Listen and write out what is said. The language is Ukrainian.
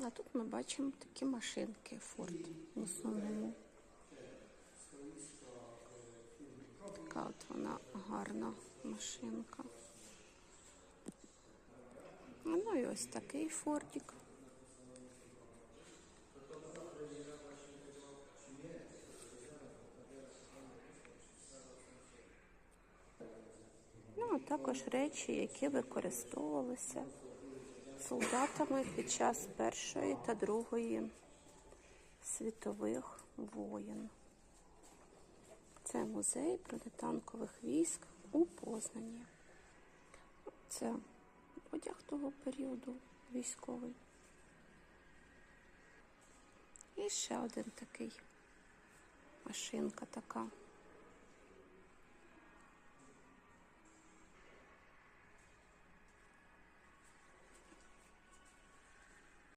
А тут ми бачимо такі машинки Ford в основному. Така от вона гарна машинка. Ну і ось такий Фордік. Ну, а також речі, які використовувалися солдатами під час Першої та Другої світових воєн. Це музей бронетанкових військ у Познані. Це одяг того періоду військовий. І ще один такий машинка така.